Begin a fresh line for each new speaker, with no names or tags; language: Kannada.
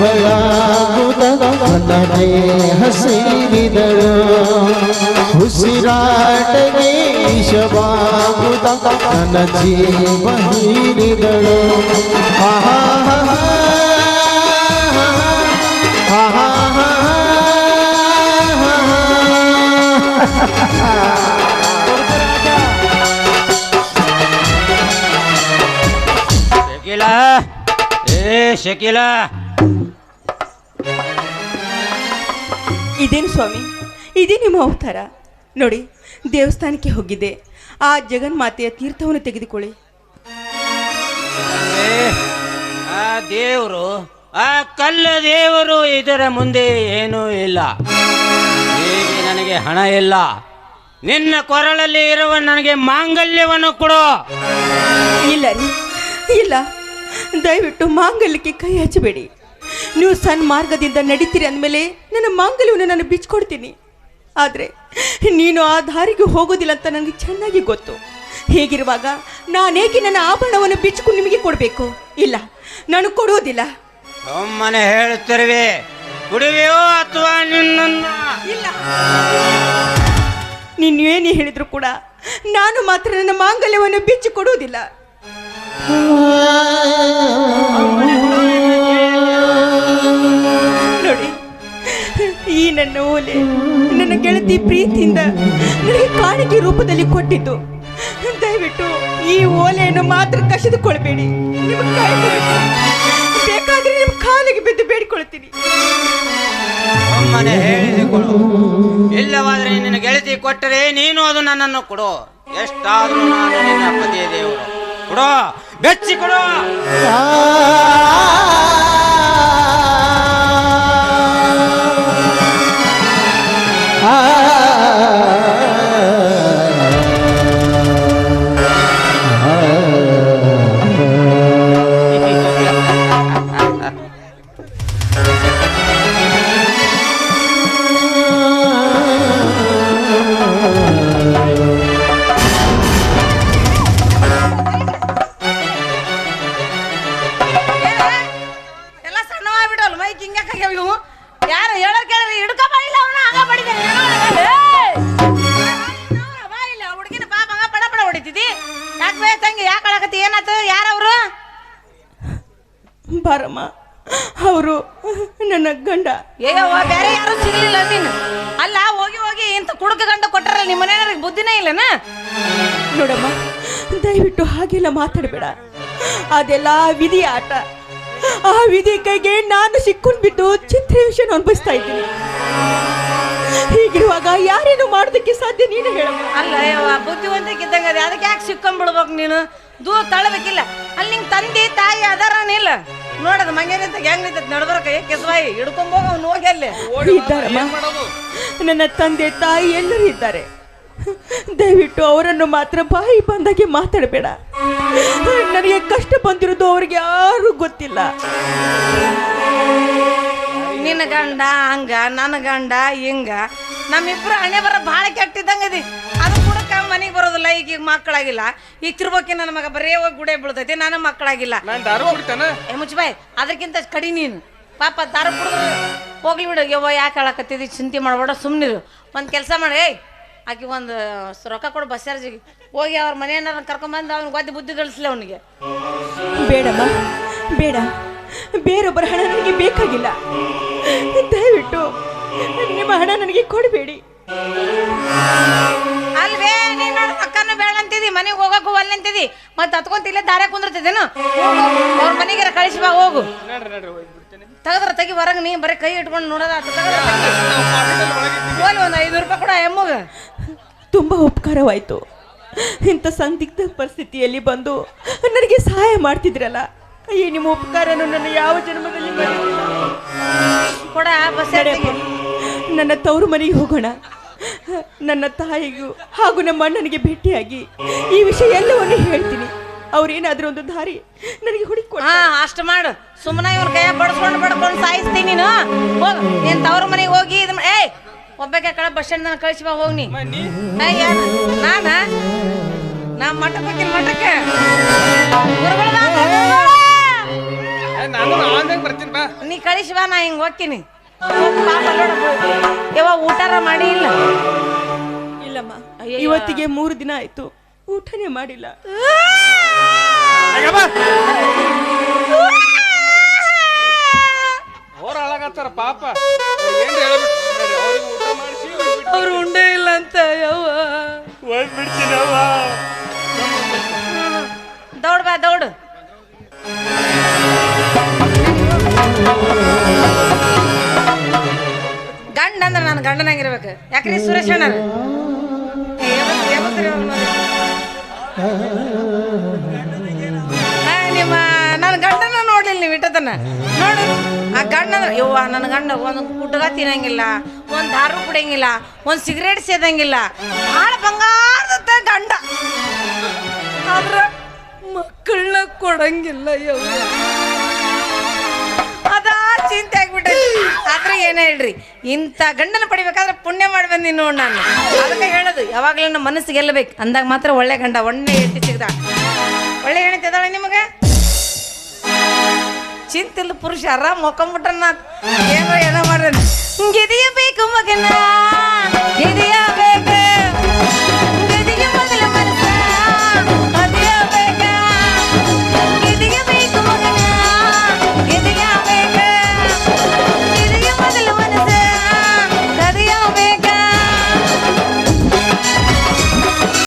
भयाने हसी विदळ हुसिराट शबाबुदा तनची बहिरिदळ आहा आहा
गेला ए शकिला.
ಇದೇನು ಸ್ವಾಮಿ? ಇದೇ ನಿಮ್ಮ ಅವತಾರ. ನೋಡಿ ದೇವಸ್ಥಾನಕ್ಕೆ ಹೋಗಿದ್ದೆ. ಆ ಜಗನ್ಮಾತೆಯ ತೀರ್ಥವನ್ನು ತೆಗೆದುಕೊಳ್ಳಿ.
ಆ ದೇವರು ಆ ಕಲ್ಲ ದೇವರು ಇದರ ಮುಂದೆ ಏನೂ ಇಲ್ಲ. ಹೀಗೆ ನನಗೆ ಹಣ ಇಲ್ಲ. ನಿನ್ನ ಕೊರಳಲ್ಲಿ ಇರುವ ನನಗೆ ಮಾಂಗಲ್ಯವನ್ನು ಕೊಡು.
ಇಲ್ಲ ರೀ. ಇಲ್ಲ. ದಯವಿಟ್ಟು ಮಾಂಗಲ್ಯಕ್ಕೆ ಕೈ ಹಚ್ಚಬೇಡಿ. ನೀವು ಸಣ್ಣ ಮಾರ್ಗದಿಂದ ನಡೀತೀರಿ ಅಂದಮೇಲೆ ನನ್ನ ಮಾಂಗಲ್ಯವನ್ನು ನಾನು ಬಿಚ್ಕೊಡ್ತೀನಿ. ಆದರೆ ನೀನು ಆ ದಾರಿಗೆ ಹೋಗೋದಿಲ್ಲ ಅಂತ ನನಗೆ ಚೆನ್ನಾಗಿ ಗೊತ್ತು. ಹೀಗಿರುವಾಗ ನಾನೇಕೆ ನನ್ನ ಆಭರಣವನ್ನು ಬಿಚ್ಚಿಕೊಂಡು ನಿಮಗೆ ಕೊಡಬೇಕು? ಇಲ್ಲ ನಾನು ಕೊಡುವುದಿಲ್ಲ
ಮನೆ ಹೇಳುತ್ತಿರುವೆ ಕುಡಿವೆಯೋ ಅಥವಾ ನಿನ್ನನ್ನು?
ಇಲ್ಲ. ನೀನು ಏನು ಹೇಳಿದ್ರು ಕೂಡ ನಾನು ಮಾತ್ರ ನನ್ನ ಮಾಂಗಲ್ಯವನ್ನು ಬಿಚ್ಚಿ ಕೊಡುವುದಿಲ್ಲ ಈ ನನ್ನ ಓಲೆ ನನ್ನ ಗೆಳತಿ ಪ್ರೀತಿಯಿಂದ ನನಗೆ ಕಾಣಿಕೆ ರೂಪದಲ್ಲಿ ಕೊಟ್ಟಿದ್ದು. ದಯವಿಟ್ಟು ಈ ಓಲೆಯನ್ನು ಮಾತ್ರ ಕಸಿದುಕೊಳ್ಬೇಡಿ. ಬೇಕಾದ್ರೆ ನಿಮ್ಮ ಕಾಲಿಗೆ ಬಿದ್ದು ಬೇಡಿಕೊಳ್ತೀನಿ
ಇಲ್ಲವಾದರೆ ನಿನ್ನ ಗೆಳತಿ ಕೊಟ್ಟರೆ ನೀನು ಅದು ನನ್ನನ್ನು ಕೊಡು. ಎಷ್ಟಾದರೂ ನಾನು ನಿನ್ನ ಪತಿಯ ದೇವರು. ಕೊಡೋ. ಬೆಚ್ಚಿ ಕೊಡು
ಯಾಕೆ ಬೇ ತಂಗಿ ಯಾಕೆ ಅಳಕತ್ತಿ? ಏನಾತು ಯಾರವ್ರು
ಬಾರಮ್ಮ ಅವರು ನನ್ನ ಗಂಡ.
ಅಯ್ಯವ್ವ ಬೇರೆ ಯಾರು ಸಿಗ್ಲಿಲ್ಲ ನೀನು. ಅಲ್ಲ ಹೋಗಿ ಹೋಗಿ ಇಂಥ ಕುಡುಕ ಗಂಡ ಕೊಟ್ಟಾರಲ್ಲ ನಿಮ್ಮ ಮನೆಯವ್ರಿಗೆ ಬುದ್ಧಿನೇ ಇಲ್ಲನ?
ನೋಡಮ್ಮ ದಯವಿಟ್ಟು ಹಾಗೆಲ್ಲ ಮಾತಾಡಬೇಡ. ಅದೆಲ್ಲ ವಿಧಿ ಆಟ. ಆ ವಿಧಿ ಕೈಗೆ ನಾನು ಸಿಕ್ಕೊಂಡು ಚಿತ್ರ ವಿಷಯ ಅನುಭವಿಸ್ತಾ ಇದ್ದೀನಿ. ಹೀಗಿರುವಾಗ ಯಾರೇನು ಮಾಡೋದಕ್ಕೆ ಸಾಧ್ಯ ನೀನು ಹೇಳ.
ಅಲ್ಲ ಯವ್ವ ಅದೇ. ಅದಕ್ಕೆ ಯಾಕೆ ಸಿಕ್ಕೊಂಡ್ಬಿಡ್ಬೇಕು ನೀನು? ದೂರ ತಳ್ಳಬೇಕಿಲ್ಲ. ಅಲ್ಲಿ ನಿಂಗೆ ತಂದೆ ತಾಯಿ ಅದಾರನಿಲ್ಲ ನೋಡದ ಮಂಗೇನಿಂತ ಹೆಂಗ್ ನಿಂತ ನಡ್ಬರಕ ಕೆಸವಾಯಿ ಹಿಡ್ಕೊಂಬೋಗ ಅವ್ನು ಹೋಗಿ ಅಲ್ಲಿ.
ಇದ್ದಾರಮ್ಮ? ನನ್ನ ತಂದೆ ತಾಯಿ ಎಲ್ಲರೂ ಇದ್ದಾರೆ. ದಯವಿಟ್ಟು ಅವರನ್ನು ಮಾತ್ರ ಬಾಯಿ ಬಂದಾಗೆ ಮಾತಾಡಬೇಡ. ನನಗೆ ಕಷ್ಟ ಬಂದಿರೋದು ಅವ್ರಿಗೆ ಯಾರು ಗೊತ್ತಿಲ್ಲ.
ನಿನ್ನ ಗಂಡ ಹಂಗ ನನ್ನ ಗಂಡ ಹಿಂಗ. ನಮ್ಮಿಬ್ರು ಹಣೆ ಬರ ಭಾಳ ಕೆಟ್ಟಿದ್ದಂಗದಿ ಅದು. ಕೂಡ ಮನೆಗೆ ಬರೋದಿಲ್ಲ ಈಗ ಈಗ ಮಕ್ಕಳಾಗಿಲ್ಲ. ಈಗ ತಿರ್ಬೋಕೆ ನನ್ನ ಮಗ ಬರೇ ಹೋಗಿ ಗುಡೆ ಬೀಳ್ತೈತಿ ನಾನು ಮಕ್ಕಳಾಗಿಲ್ಲ.
ನಾನು ದಾರು ಕುಡಿತಾನ?
ಏ ಮುಚ್ಚಬಾಯ್ ಅದಕ್ಕಿಂತ ಕಡಿ ನೀನು. ಪಾಪ ದಾರ ಹೋಗ್ಲಿ ಬಿಡು. ಯವ್ವ ಯಾಕೆ ಹೇಳಕತ್ತಿದ್ದಿ ಚಿಂತೆ ಮಾಡಬೇಡ ಸುಮ್ಮನಿರು ಒಂದು ಕೆಲಸ ಮಾಡಿ ಏಯ್. ಆಕಿ ಒಂದು ರೊಕ್ಕ ಕೊಡು ಬಸ್ ಚಾರ್ಜಿಗೆ. ಹೋಗಿ ಅವ್ರ ಮನೆಯನ್ನ ಕರ್ಕೊಂಬಂದು ಅವ್ನಿಗೆ ಗದ್ದೆ ಬುದ್ಧಿ ಗಳಿಸ್ಲಿ ಅವನಿಗೆ.
ಬೇಡಮ್ಮ ಬೇಡ. ಬೇರೊಬ್ಬರ ಹಣ ನನಗೆ ಬೇಕಾಗಿಲ್ಲ. ದಯವಿಟ್ಟು ನಿಮ್ಮ ಹಣ ನನಗೆ ಕೊಡಬೇಡಿ.
ಅಲ್ವೇ ನೀನು ಅಕ್ಕನು ಬೇಡ ಅಂತಿದಿ ಮನೆಗೆ ಹೋಗಕ್ಕೂ ಹೋಗಲ್ಲ ಅಂತಿದಿ. ಮತ್ತೆ ಹತ್ಕೊಂತ ಇಲ್ಲೇ ದಾರೆ ಕುಂದಿರ್ತಿದ್ದೇನು? ಅವ್ರ ಮನೆಗೆ ಕಳಿಸಿ ಬಾ ಹೋಗು. ತಗದ್ರ ತಗಿ ಹೊರಗೆ ನೀ ಬರೀ ಕೈ ಇಟ್ಕೊಂಡು ನೋಡೋದ ಹೋಲಿ ಒಂದು ಐದು ರೂಪಾಯಿ ಕೂಡ ಎಮ್ಮಗ
ತುಂಬ ಉಪಕಾರವಾಯಿತು. ಇಂಥ ಸಂದಿಗ್ಧ ಪರಿಸ್ಥಿತಿಯಲ್ಲಿ ಬಂದು ನನಗೆ ಸಹಾಯ ಮಾಡ್ತಿದ್ರಲ್ಲ. ಅಯ್ಯ ನಿಮ್ಮ ಉಪಕಾರನು ನನ್ನ ಯಾವ ಮರೆಯುವುದಿಲ್ಲ.
ಕೊಡ ಬಸ್.
ನನ್ನ ತವರು ಮನೆಗೆ ಹೋಗೋಣ. ನನ್ನ ತಾಯಿಗೂ ಹಾಗೂ ನಮ್ಮ ಅಣ್ಣನಿಗೆ ಭೇಟಿಯಾಗಿ ಈ ವಿಷಯ ಎಲ್ಲವನ್ನು ಹೇಳ್ತೀನಿ. ಅವ್ರೇನಾದ್ರೂ ಒಂದು ದಾರಿ ನನಗೆ ಹುಡುಕಿ
ಹಾ ಅಷ್ಟು ಮಾಡು. ಸುಮ್ಮನೆ ಇವ್ರ ಕೈ ಬಡ್ಸ್ಕೊಂಡು ಬಡ್ಕೊಂಡು ಸಾಯಿಸ್ತೀನಿ ನೀನು. ಹೋಗ್ ನೀನ್ ತವ್ರ ಮನೆಗೆ ಹೋಗಿ ಇದು ಏ ಏಯ್ ಒಬ್ಬಕ್ಕೆ ಕಳ ಬಸ್ ಸ್ಟ್ಯಾಂಡ್ ನಾನು ಕಳಿಸಿ ಬಾ ಹೋಗಿ ನೀ? ನಾನ? ನಾ ಮಠಕ್ಕೆ ಮಠಕ್ಕೆ. ಗುರುಗಳು. ನೀ ಕಳಿಸುವ ಕಳಿಸಿ ಬಾ ನಾ ಹಿಂಗ್ ಹೋಗ್ತೀನಿ. ಯಾವ ಊಟಾರ ಮಾಡಿ ಇಲ್ಲ?
ಇಲ್ಲಮ್ಮ. ಇವತ್ತಿಗೆ ಮೂರು ದಿನ ಆಯ್ತು. ಊಟನೇ ಮಾಡಿಲ್ಲ.
ಅವ್ರು ಹಾಳಾಗತ್ತಾರ ಪಾಪ. ಏನ್ ಹೇಳ್ಬಿಟ್ಟು ಅವ್ರಿಗೆ ಊಟ ಮಾಡಿಸಿ
ಅವ್ರು ಉಂಡೇ ಇಲ್ಲ ಅಂತ ಯಾವ
ಹೋಗ್ಬಿಡ್ತೀನವ್ವ
ಗಂಡನಾಗಿರ್ಬೇಕು. ಯಾಕ್ರಿ ಸುರೇಶ್ ಅಣ್ಣ ನಿಮ್ಮ ನನ್ನ ಗಂಡನ ನೋಡ್ಲಿಲ್ಲ ನೀವು ಇಟ್ಟದನ್ನ. ನೋಡು, ಆ ಗಂಡ ಯವ್ವ ನನ್ನ ಗಂಡ ಒಂದು ಗುಡ್ಗ ತಿನ್ನಂಗಿಲ್ಲ, ಒಂದು ದಾರು ಕುಡಿಯಂಗಿಲ್ಲ, ಒಂದು ಸಿಗರೇಟ್ ಸೇದಂಗಿಲ್ಲ. ಭಾಳ ಬಂಗಾರದ ಗಂಡ. ಆದ್ರ ಮಕ್ಕಳನ್ನ ಕೊಡಂಗಿಲ್ಲ ಯವ್ವ. ಅದಾ ಏನೇ ಹೇಳ್ರಿ, ಇಂಥ ಗಂಡನ ಪಡಿಬೇಕಾದ್ರೆ ಪುಣ್ಯ ಮಾಡಿ ಬಂದೀನಿ ನೋಡಿ ನಾನು. ಅದಕ್ಕೆ ಹೇಳೋದು, ಯಾವಾಗಲೂ ಮನಸ್ಸು ಗೆಲ್ಲಬೇಕು. ಅಂದಾಗ ಮಾತ್ರ ಒಳ್ಳೆ ಗಂಡ ಒಳ್ಳೆ ಹೆಂಡತಿ ಸಿಗ್ದ ಒಳ್ಳೆ ಹೆಂಡತಿ ಅದಾಳೆ ನಿಮಗೆ? ಚಿಂತಿಲ್ಲ ಪುರುಷ, ಆರಾಮ್ ಮೊಕೊಂಬಿಟ್ರನ್ನ ಏನೋ ಏನೋ ಮಾಡ್ರಿ ಗೆದಿಯಬೇಕು ಮಗನ? ಗೆದೆಯ